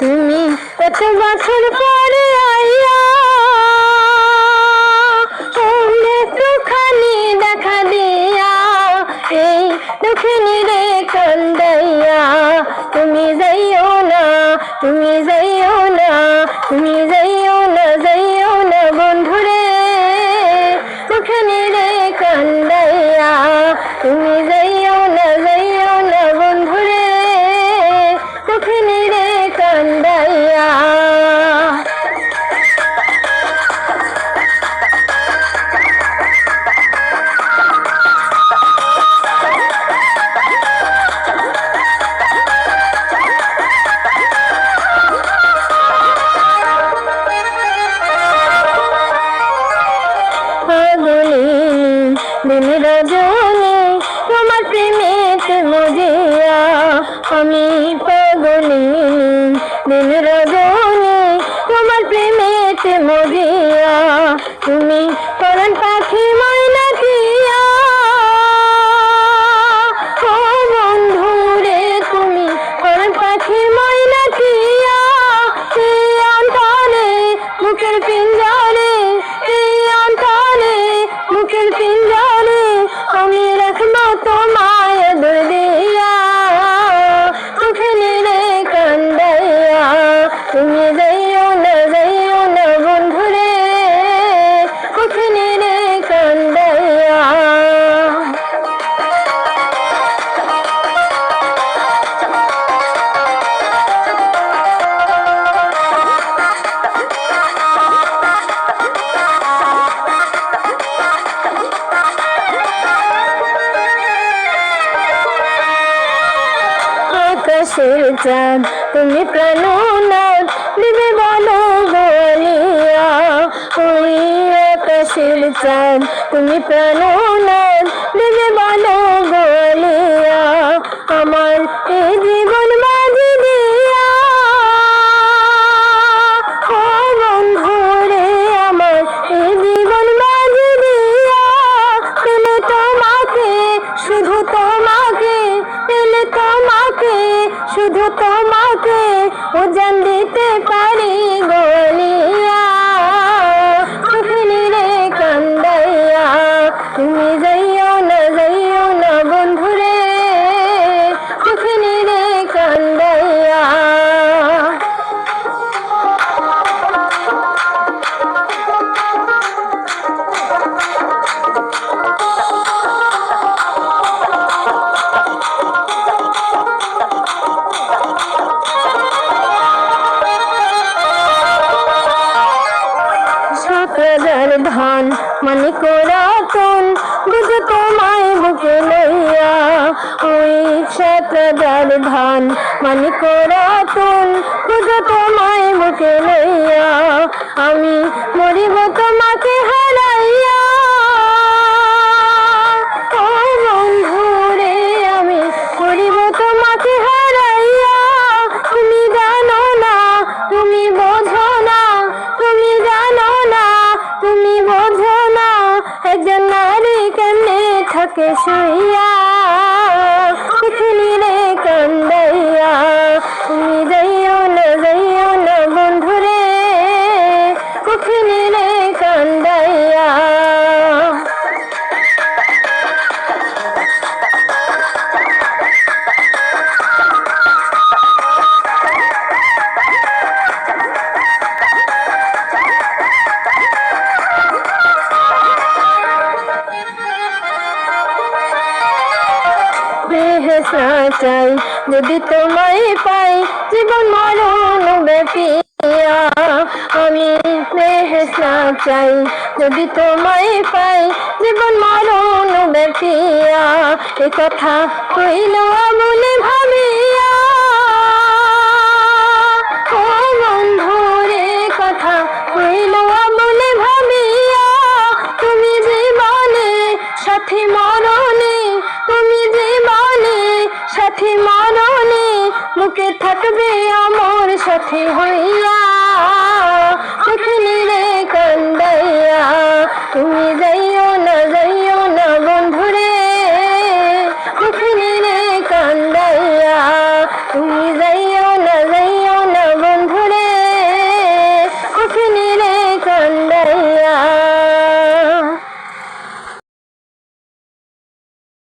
তুমি কত বছর পরে আইয়া অন্য একটুখানি দেখা দিয়া এই দুঃখিনী রে কান্দাইয়া তুমি যাইও না যাইও না বন্ধুরে দুঃখিনী রে কান্দাইয়া দিন রজনী মজিয়া তুমি করন পাখি ময়না আকাশের চাঁদ তুমি প্রাণনাথ দিবে বলো বলিয়া। ওই আকাশের চাঁদ তুমি প্রাণনাথ দিবে বলো বলিয়া। আমার মানে কোরাতন বুঝ তোমায় বুকে লইয়া। ওই সকালের ধান মানে কোরাতন বুঝ তোমায় বুকে লইয়া। আমি মরিব তোমাকে হারাইয়া থাকে শুইয়া বেহেসা চাই যদি তোমায় পাই জীবন মরণ ব্যাপিয়া আমি বেহেসা চাই, যদি তোমায় পাই জীবন মরণ ব্যাপিয়া এ কথা কইল আমলে ভাবিয়া মুখে থাকবে আমার সাথে হইয়া